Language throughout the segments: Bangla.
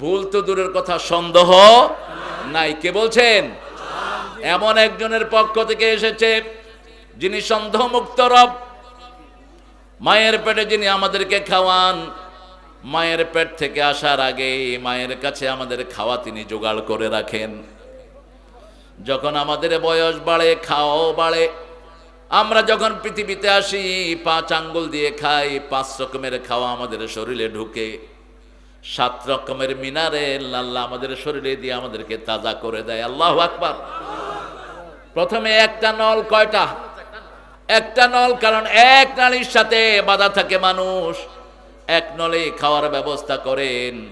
ভুল তো দূরের কথা, সন্দেহ নাই। কে বলছেন? এমন একজনের পক্ষ থেকে এসেছে যিনি সন্দেহ মুক্ত রব। মায়ের পেটে যিনি আমাদেরকে খাওয়ান, মায়ের পেট থেকে আসার আগে মায়ের কাছে আমাদের খাওয়া তিনি জোগাড় করে রাখেন। যখন আমাদের বয়স বাড়ে, খাওয়াও বাড়ে, আমরা যখন পৃথিবীতে আসি, পাঁচ আঙ্গুল দিয়ে খাই, পাঁচ রকমের খাওয়া আমাদের শরীরে ঢুকে। সাত রকমের মিনারে আল্লাহ আমাদের শরীরে দিয়ে আমাদেরকে তাজা করে দেয়। আল্লাহ আকবার। প্রথমে একটা নল কয়টা? একটা নল, কারণ এক নালীর সাথে বাধা থাকে মানুষ। এক নলে খাওয়ার ব্যবস্থা করেন।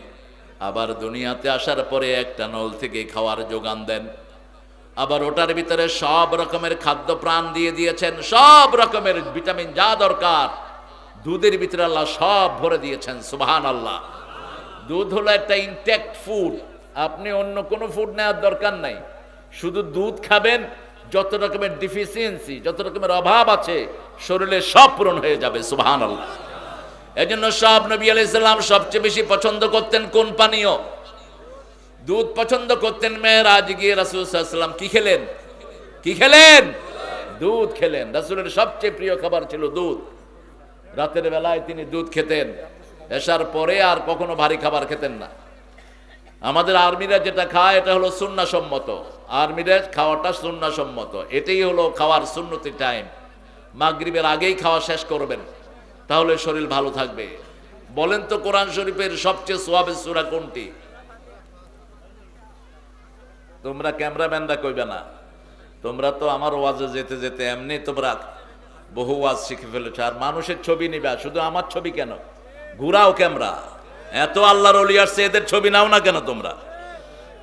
আবার দুনিয়াতে আসার পরে একটা নল থেকে খাওয়ার যোগান দেন। আবার ওটার ভিতরে সব রকমের খাদ্য প্রাণ দিয়ে দিয়েছেন। সব রকমের ভিটামিন যা দরকার, দুধের ভিতরে আল্লাহ সব ভরে দিয়েছেন সুবাহান আল্লাহ দুধ হলো একটা ইনটেক্ট ফুড আপনি অন্য কোনো ফুড নেওয়ার দরকার নাই। শুধু দুধ খাবেন, যত রকমের ডিফিসিয়েন্সি যত রকমের অভাব আছে, শরীরে সব পূরণ হয়ে যাবে সুবাহান আল্লাহ এই জন্য সব নবী আলাইসাল্লাম সবচেয়ে বেশি পছন্দ করতেন কোন পানীয়? দুধ পছন্দ করতেন মেয়ের, আজ গিয়ে রাসুলাম কি খেলেন? কি খেলেন? দুধ খেলেন। রাসুলের সবচেয়ে প্রিয় খাবার ছিল দুধ। রাতের বেলায় তিনি দুধ খেতেন। এসার পরে আর কখনো ভারী খাবার খেতেন না। আমাদের আর্মিরা যেটা খায়, এটা হলো সম্মত আর্মিরা খাওয়াটা সম্মত এটাই হলো খাওয়ার সুন্নতি টাইম মাগরিবের আগেই খাওয়া শেষ করবেন, তাহলে শরীর ভালো থাকবে। বলেন তো কোরআন শরীফের সবচেয়ে সোয়াবের সুরা কোনটি? তোমরা ক্যামেরাম্যানরা কইবে না। তোমরা তো আমার ওয়াজে যেতে যেতে এমনি তোমরা বহু ওয়াজ শিখে ফেলেছো, আর মানুষের ছবি নিবে, শুধু আমার ছবি কেন? ঘুরাও ক্যামেরা। এত আল্লাহর অলি আসছে, এদের ছবি নাও না কেন তোমরা?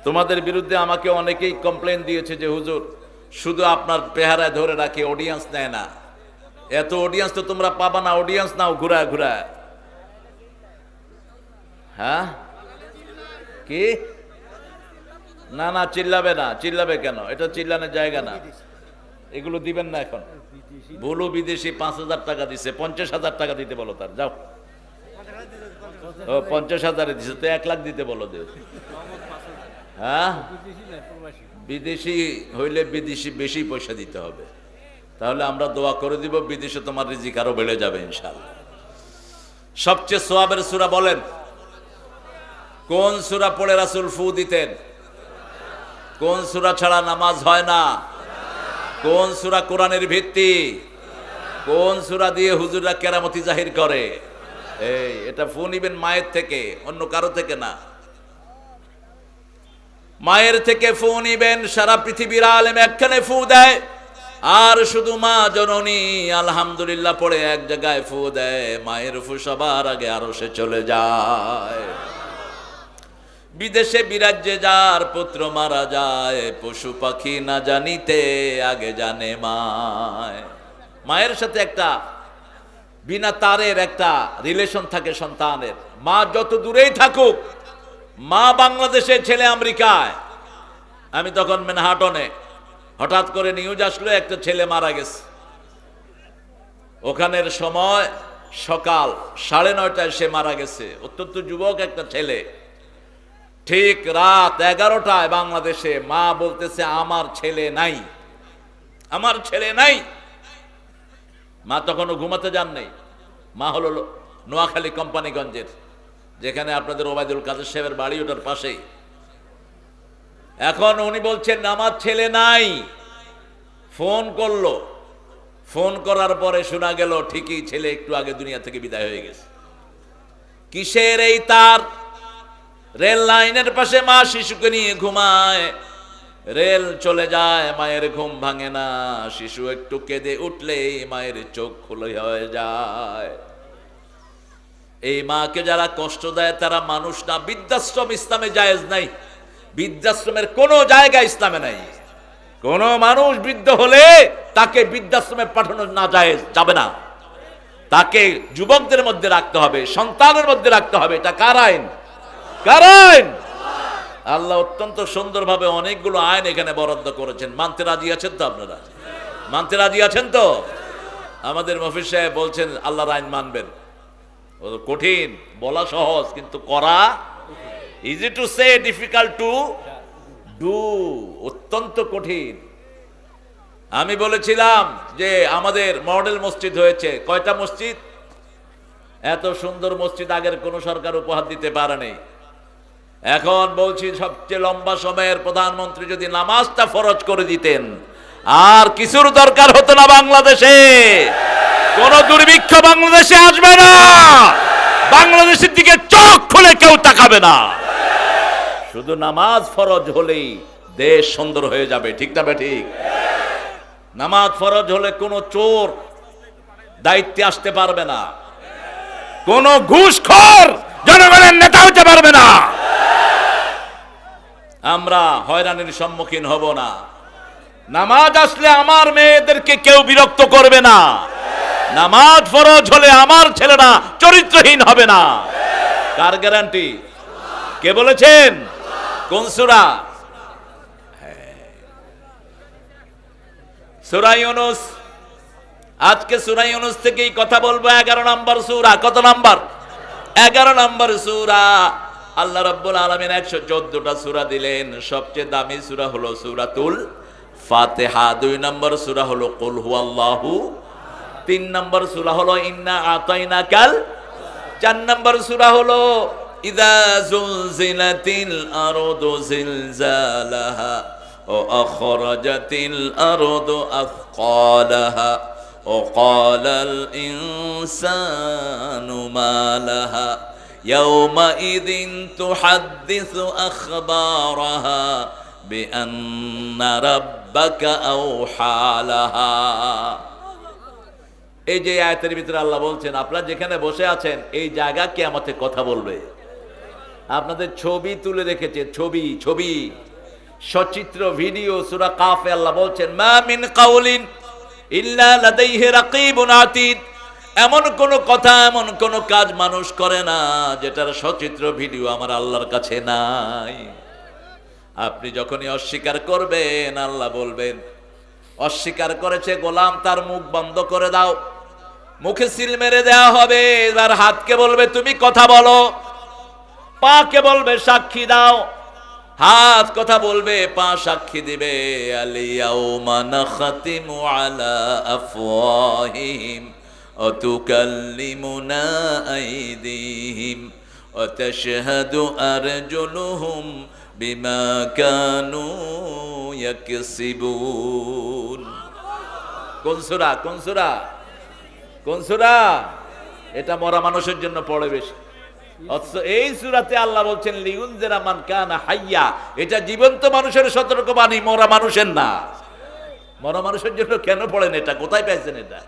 তোমাদের বিরুদ্ধে আমাকে অনেকেই কমপ্লেন দিয়েছে যে, হুজুর, শুধু আপনার পেহারায় ধরে রাখে অডিয়েন্স নেয় না। এত অডিয়েন্স তো তোমরা পাবা না অডিয়েন্স নাও ঘুরায় ঘুরায়। হ্যাঁ? কি? না না, চিল্লাবে না, চিল্লাবে কেন? এটা চিল্লানোর জায়গা না। এগুলো দিবেন না এখন। বলো বিদেশি পাঁচ হাজার টাকা দিছে, পঞ্চাশ হাজার টাকা দিতে বলো তার, যাও। পঞ্চাশ হাজারে দিছে, তো এক লাখ দিতে বলো দেও। হ্যাঁ? বিদেশি হইলে বিদেশি বেশি পয়সা দিতে হবে। তাহলে আমরা দোয়া করে দিব, বিদেশে তোমার রিজিক আরও বেড়ে যাবে ইনশাল্লাহ সবচেয়ে সোয়াবের সুরা বলেন, কোন সুরা পড়ে রাসুল ফু দিতেন? কোন সুরা ছাড়া নামাজ হয় না? কোন সুরা কোরআনের ভিত্তি? কোন সুরা দিয়ে হুজুররা কেরামতি জাহির করে? এই, এটা ফোন নিবেন মায়ের থেকে, অন্য কারও থেকে না। মায়ের থেকে ফোন নিবেন, সারা পৃথিবীর আলেম একখানে ফু দেয়, আর শুধু মা জননী, আলহামদুলিল্লাহ পড়ে এক জায়গায় ফু দেয়, মায়ের ফু সবার আগে আরও সে চলে যায়। বিদেশে বিরাজ্যে যার পুত্র মারা যায়, পশু পাখি না জানিতে আগে জানে মায়। মায়ের সাথে একটা বিনা তারের একটা রিলেশন থাকে সন্তানের। মা যত দূরেই থাকুক, মা বাংলাদেশের ছেলে আমেরিকায়। আমি তখন মেনহাটনে হঠাৎ করে নিউজ আসলো, একটা ছেলে মারা গেছে। ওখানের সময় সকাল সাড়ে নয়টায় সে মারা গেছে। অত্যন্ত যুবক একটা ছেলে। ঠিক রাত এগারোটায় বাংলাদেশে মা বলতেছে, আমার ছেলে নাই। আমার ছেলে নাই। মা তখনও ঘুমাতে যান নাই মা হলো নোয়াখালী কোম্পানিগঞ্জের, যেখানে আপনাদের ওবায়দুল কাদের সাহেবের বাড়ি, ওটার পাশেই। এখন উনি বলছেন, আমার ছেলে নাই। ফোন করল। ফোন করার পরে শোনা গেল, ঠিকই ছেলে, একটু আগে দুনিয়া থেকে বিদায় হয়ে গেছে। কিসের এই তার? রেল লাইনের পাশে মা শিশুকে নিয়ে ঘুমায়। রেল চলে যায়, মায়ের ঘুম ভাঙে না। শিশু একটু কেঁদে উঠলেই মায়ের চোখ খুলে হয়ে যায়। এই মাকে যারা কষ্ট দেয়, তারা মানুষ না। বৃদ্ধাশ্রম ইসলামে জায়েজ নাই। বৃদ্ধাশ্রমের কোনো জায়গা ইসলামে নাই। কোন মানুষ বৃদ্ধ হলে তাকে বৃদ্ধাশ্রমে পাঠানো না যায় যাবে না। তাকে যুবকদের মধ্যে রাখতে হবে, সন্তানের মধ্যে রাখতে হবে। এটা কার আইন? কার আইন? আল্লাহ অত্যন্ত সুন্দরভাবে অনেকগুলো আইন এখানে বরাদ্দ করেছেন। মানতে রাজি আছেন তো আপনারা? মানতে রাজি আছেন তো? আমাদের মফিজ সাহেব বলছেন, আল্লাহর আইন মানবেন। কঠিন, বলা সহজ, কিন্তু করা easy to say difficult to do অত্যন্ত কঠিন। আমি বলেছিলাম যে আমাদের মডেল মসজিদ হয়েছে। কয়টা মসজিদ? এত সুন্দর মসজিদ আগের কোন সরকার উপহার দিতে পারেনি। এখন বলছি, সবচেয়ে লম্বা সময়ের প্রধানমন্ত্রী যদি নামাজটা ফরজ করে দিতেন, আর কিছুর দরকার হতো না বাংলাদেশে। কোন দুর্ভিক্ষ বাংলাদেশে আসবে না। বাংলাদেশের দিকে চোখ খুলে কেউ তাকাবে না। শুধু নামাজ ফরজ হলেই দেশ সুন্দর হয়ে যাবে, ঠিক না ঠিক? নামাজ ফরজ হলে কোনো চোর দায়িত্বে আসতে পারবে না। কোন ঘুষখোর জনগণের নেতা হতে পারবে না। আমরা হয়রানির সম্মুখীন হব না। নামাজ আসলে আমার মেয়েদেরকে কেউ বিরক্ত করবে না। নামাজ ফরজ হলে আমার ছেলেরা চরিত্রহীন হবে না। কার গ্যারান্টি? কে বলেছেন? কোন সুরা? সুরা ইউনুস। আজকে সুরা ইউনুস থেকেই কথা বলব। এগারো নম্বর সুরা। কত নম্বর? এগারো নম্বর সুরা। আল্লাহ রাব্বুল আলামিন একশো চোদ্দটা সুরা দিলেন সবচেয়ে দামি সুরা হলো সুরাতুল ফাতেহা দুই নম্বর সুরা হলো কুল হুয়াল্লাহু তিন নম্বর সুরা হলো ইন্না আতাইনা কাল চার নম্বর সুরা হলো ইদা জুলজিলাতিল আরদু জিলজালাহা ও আখরাজাতিল আরদু আথকালাহা وقال الإنسان ما لها يومئذ تحدث أخبارها بأن ربك أوحى لها এই যে আয়তের ভিতরে আল্লাহ বলছেন আপনারা যেখানে বসে আছেন এই জায়গা কে আমাকে কথা বলবে আপনাদের ছবি তুলে রেখেছে ছবি ছবি সচিত্র ভিডিও সুরা কাফে আল্লাহ বলছেন মা মিন কাউলিন ইল্লা লাদাইহি রাকিবুন আতীদ এমন কোন কথা, এমন কোন কাজ মানুষ করে না যেটার সচিত্র ভিডিও আমার আল্লাহর কাছে নাই। আপনি যখনই অস্বীকার করবেন, আল্লাহ বলবেন, অস্বীকার করেছে গোলাম, তার মুখ বন্ধ করে দাও। মুখে সিল মেরে দেওয়া হবে এবার হাতকে বলবে, তুমি কথা বলো। পাকে বলবে, সাক্ষী দাও। হাত কথা বলবে, পা সাক্ষী দিবে। আলিয়াউমা নাখাতিমু আলা আফওয়াহিহিম وتكلمنا أيديهم وتشهد أرجلهم بما كانوا يكسبون কোন সুরা কোন সুরা কোন সুরা এটা মরা মানুষের জন্য পড়ে বেশি অথচ এই সুরাতে আল্লাহ বলছেন লিউনজেরা মান কানা হাইয়া এটা জীবন্ত মানুষের সতর্কবাণী মরা মানুষের না মরা মানুষের জন্য কেন পড়েন এটা কোথায় পাইছেন এটা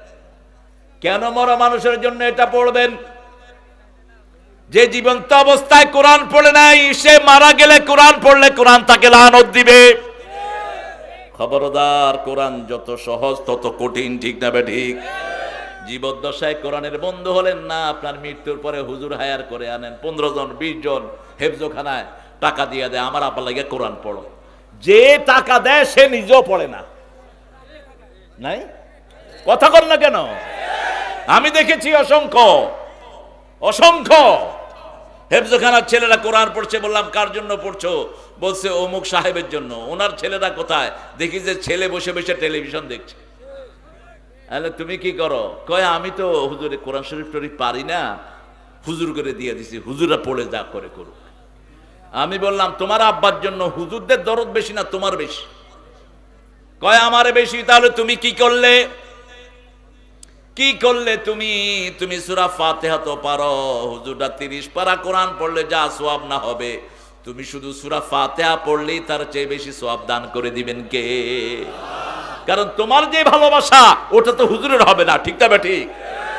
কেন মরা মানুষের জন্য এটা পড়বেন? যে জীবন্ত অবস্থায় কোরআন পড়ে নাই, সে মারা গেলে কোরআন পড়লে কোরআন তাকে লানত দিবে। খবরদার, কোরআন যত সহজ, তত কঠিন, ঠিক না ঠিক? জীবদ্দশায় কোরআনের বন্ধু হলেন না, আপনার মৃত্যুর পরে হুজুর হায়ার করে আনেন। পনেরো জন, বিশ জন হেফজোখানায় টাকা দিয়ে দেয়, আমার আপনার লাগে কোরআন পড়ো। যে টাকা দেয়, সে নিজেও পড়ে না। নাই? কথা কর না কেন? আমি দেখেছি অসংখ্য। অসংখ্য। হেফজোখানার ছেলেরা কোরআন পড়ছে, বললাম, কার জন্য পড়ছো? বলছে, অমুক সাহেবের জন্য। ওনার ছেলেরা কোথায়? দেখি যে ছেলে বসে বসে টেলিভিশন দেখছে। তাহলে তুমি কি করো? কয়, আমি তো, হুজুরে কোরআন শরীফ টরিফ পারি না। হুজুর করে দিয়ে দিছি। হুজুরা পড়ে যা করে করুক। আমি বললাম, তোমার আব্বার জন্য হুজুরদের দরদ বেশি না তোমার বেশি? কয়, আমারে বেশি। তাহলে তুমি কি করলে? কি করলে তুমি? তুমি সুরা ফাতেহা তো পারো। হুজুরটা তিরিশ পারা কোরআন পড়লে যা সোয়াব না হবে। তুমি শুধু সুরা ফাতেহা পড়লেই তার চেয়ে বেশি সোয়াব দান করে দিবেন কে? কারণ তোমার যে ভালোবাসা, ওটা তো হুজুরের হবে না, ঠিক তবে ঠিক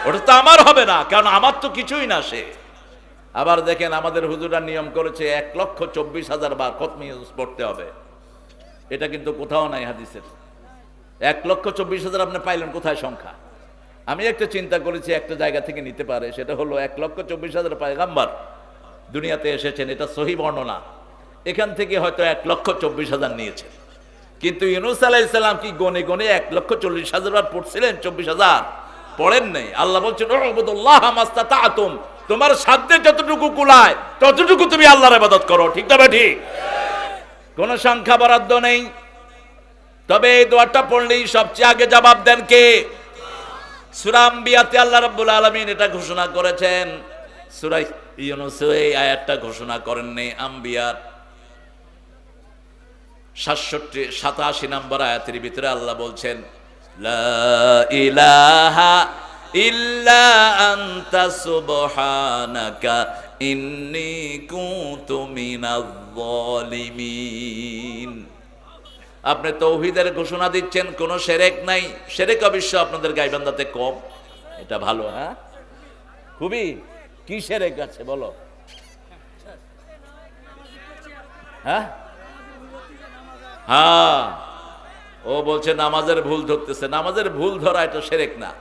ওটা তো আমার হবে না, কারণ আমার তো কিছুই না সে। আবার দেখেন আমাদের হুজুরা নিয়ম করেছে এক লক্ষ চব্বিশ হাজার বার খতমি পড়তে হবে। এটা কিন্তু কোথাও নাই হাদিসের। এক লক্ষ চব্বিশ হাজার আপনি পাইলেন, কোথায় সংখ্যা? আমি একটা চিন্তা করেছি একটা জায়গা থেকে নিতে পারে, সেটা হলো এক লক্ষ চব্বিশ হাজার পায়গাম্বার দুনিয়াতে এসেছেন, এটা সহি বর্ণনা। এখান থেকে হয়তো এক লক্ষ চব্বিশ হাজার নিয়েছেন। কিন্তু ইউনুস আলাইসাল্লাম কি গনে গনে এক লক্ষ চল্লিশ হাজার বার পড়ছিলেন? চব্বিশ হাজার। পড়েন নাই। আল্লাহ বলছেন, "উ'বুদুল্লাহ মাস্তাতা'তুম তোমার সাধ্যে যতটুকু কুলায়, ততটুকু তুমি আল্লাহর ইবাদত করো। ঠিক তবে ঠিক কোনো সংখ্যা বরাদ্দ নেই। তবে এই দোয়াটা পড়লেই সবচেয়ে আগে জবাব দেন কে? সুরাম বিয়াতে আল্লাহ রাব্বুল আলামিন এটা ঘোষণা করেছেন। সুরাই ইউনুস এই আয়াতটা ঘোষণা করেননি আম্বিয়ার সাতষট্টি, সাতাশি নম্বর আয়াতের ভিতরে আল্লাহ বলছেন ইলাহা ইল্লা আনতা সুবহানাকা ইন্নী কুনতু মিনাজ জালিমিন আপনি তৌহিদের ঘোষণা দিচ্ছেন, কোনো সেরেক নাই। সেরেক অবশ্য আপনাদের গাইবান্ধাতে কম। এটা ভালো হ্যাঁ? খুবই, কি সেরেক আছে বলো? হ্যাঁ? হ্যাঁ। ও বলছে, নামাজের ভুল ধরতেছে। নামাজের ভুল ধরা এটা সেরেক না।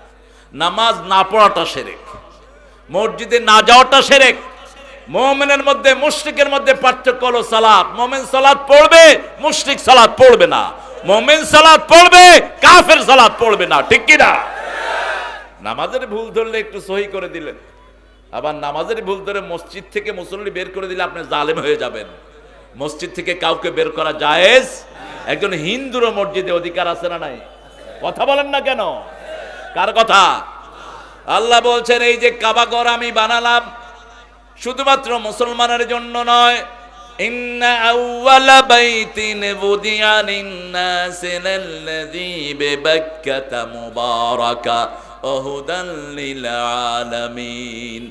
নামাজ না পড়াটা সেরেক। মসজিদে না যাওয়াটা সেরেক। মোমেনের মধ্যে, মুশরিকের মধ্যে পার্থক্য হলো সালাত। মোমেন সালাত পড়বে, মুশরিক সালাত পড়বে না। মোমেন সালাত পড়বে, কাফের সালাত পড়বে না। ঠিক কি না? নামাজের ভুল ধরলে একটু সহি করে দিলেন আবার নামাজের ভুল ধরে মসজিদ থেকে মুসল্লি বের করে দিলে আপনি জালেম হয়ে যাবেন। মসজিদ থেকে কাউকে বের করা জায়েজ? একজন হিন্দুরও মসজিদে অধিকার আছে না নাই? কথা বলেন না কেন? কার কথা? আল্লাহ বলছেন, এই যে কাবাগর আমি বানালাম শুধুমাত্র মুসলমানের জন্য নয়। ইন্না আউওয়ালা বাইতিন বুদিয়া লিন্নাসি লাল্লাযী বিবাক্কাতা মুবারাকা ওয়া হুদাল লিল আলামিন।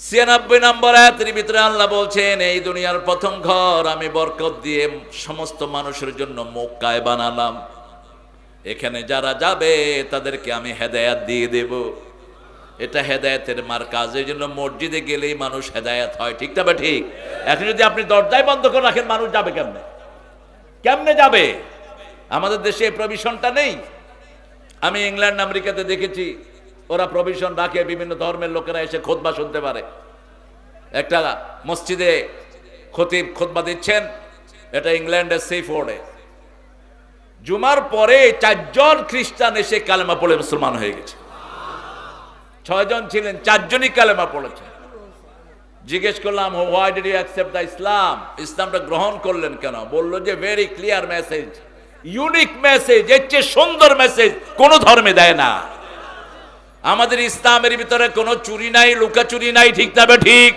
ছিয়ানব্বই নম্বর আয়াতের ভিতরে আল্লাহ বলছেন, এই দুনিয়ার প্রথম ঘর আমি বরকত দিয়ে সমস্ত মানুষের জন্য মক্কায় বানালাম। এখানে যারা যাবে তাদেরকে আমি হেদায়াত দিয়ে দেব। এটা হেদায়েতের মার কাজ এই জন্য মসজিদে গেলেই মানুষ হেদায়াত হয়, ঠিক তবে ঠিক? এখন যদি আপনি দরজায় বন্ধ করে রাখেন, মানুষ যাবে কেমনে? কেমনে যাবে? আমাদের দেশে প্রভিশনটা নেই। আমি ইংল্যান্ড, আমেরিকাতে দেখেছি, ওরা প্রভিশন রাখে, বিভিন্ন ধর্মের লোকেরা এসে খোদবা শুনতে পারে। একটা মসজিদে খতিব খোদবা দিচ্ছেন, এটা ইংল্যান্ডের সেফ ওয়ার্ডে জুমার পরে চারজন খ্রিস্টান এসে কালেমা পড়ে মুসলমান হয়ে গেছে। ছয়জন ছিলেন, চারজনই কালেমা পড়েছেন। জিজ্ঞেস করলাম why did you accept the Islam ইসলামটা গ্রহণ করলেন কেন? বলল যে very clear message unique message এর চেয়ে সুন্দর মেসেজ কোন ধর্মে দেয় না। আমাদের ইসলামের ভিতরে কোনো চুরি নাই, লুকাচুরি নাই, ঠিক তবে ঠিক?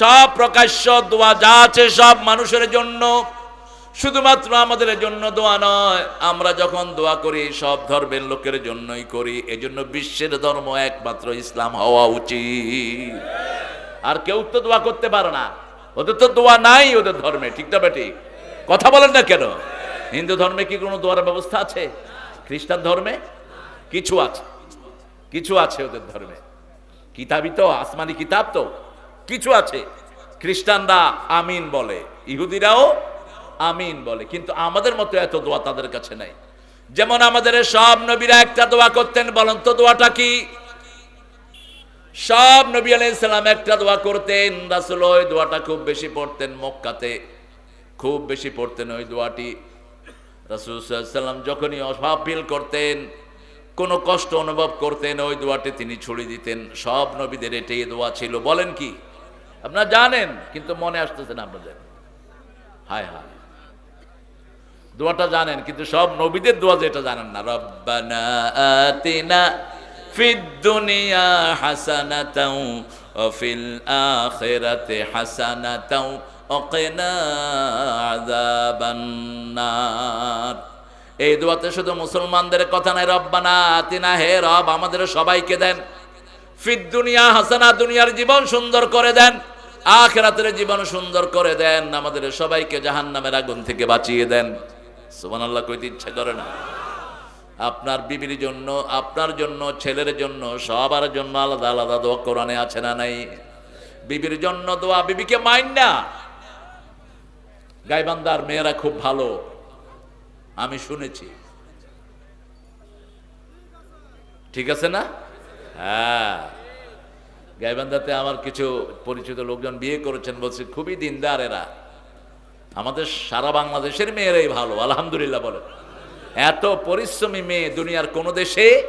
সব প্রকাশ্য দোয়া যা আছে সব মানুষের জন্য শুধুমাত্র আমাদের জন্য দোয়া নয়, আমরা যখন দোয়া করি, সব ধর্মের লোকের জন্যই করি। এজন্য বিশ্বের ধর্ম একমাত্র ইসলাম হওয়া উচিত। আর কেউ তো দোয়া করতে পারে না। ওদের তো দোয়া নাই ওদের ধর্মে, ঠিক তবে ঠিক কথা বলেন না কেন? হিন্দু ধর্মে কি কোনো দোয়ার ব্যবস্থা আছে? খ্রিস্টান ধর্মে? কিছু আছে। কিছু আছে ওদের ধর্মে। কিতাবই তো, আসমানি কিতাব তো। কিছু আছে। খ্রিস্টানরা আমিন বলে, ইহুদিরাও আমিন বলে। কিন্তু আমাদের মতো এত দোয়া তাদের কাছে নাই। যেমন আমাদের সব নবীরা একটা দোয়া করতেন, বলেন তো দোয়াটা কি? সব নবী আলাইসাল্লাম একটা দোয়া করতেন, রাসুল ওই দোয়াটা খুব বেশি পড়তেন মক্কাতে। খুব বেশি পড়তেন ওই দোয়াটি। রাসুল সাল্লাম যখনই অভাব ফিল করতেন, কোনো কষ্ট অনুভব করতেন, ওই দোয়াটি তিনি ছড়িয়ে দিতেন। সব নবীদের এটাই দোয়া ছিল। বলেন কি? আপনারা জানেন, কিন্তু মনে আসতেছে না আপনাদের। হায় হায়। দোয়াটা জানেন, কিন্তু সব নবীদের দোয়া যেটা জানেন না। রব্বানা এই দোয়াতে শুধু মুসলমানদের কথা নাই, রব্বানা আতিনা, হে রব, আমাদের সবাইকে দেন। ফিদ দুনিয়া হাসানা, দুনিয়ার জীবন সুন্দর করে দেন। আখেরাতের জীবন সুন্দর করে দেন। আমাদের সবাইকে জাহান্নামের আগুন থেকে বাঁচিয়ে দেন। সুবহানাল্লাহ কইতে ইচ্ছা করে না আপনার বিবির জন্য, আপনার জন্য, ছেলের জন্য, সবার জন্য আলাদা আলাদা দোয়া কোরআনে আছে না নাই? বিবির জন্য দোয়া বিবিকে মাইন না। গাইবান্দার মেয়েরা খুব ভালো। আমি শুনেছি। ঠিক আছে না? হ্যাঁ। গাইবান্ধাতে আমার কিছু পরিচিত লোকজন বিয়ে করেছেন বলছে, খুবই দিনদার এরা। আমাদের সারা বাংলাদেশের মেয়েরাই ভালো আলহামদুলিল্লাহ বলে এত পরিশ্রমী মেয়ে দুনিয়ার কোনো দেশে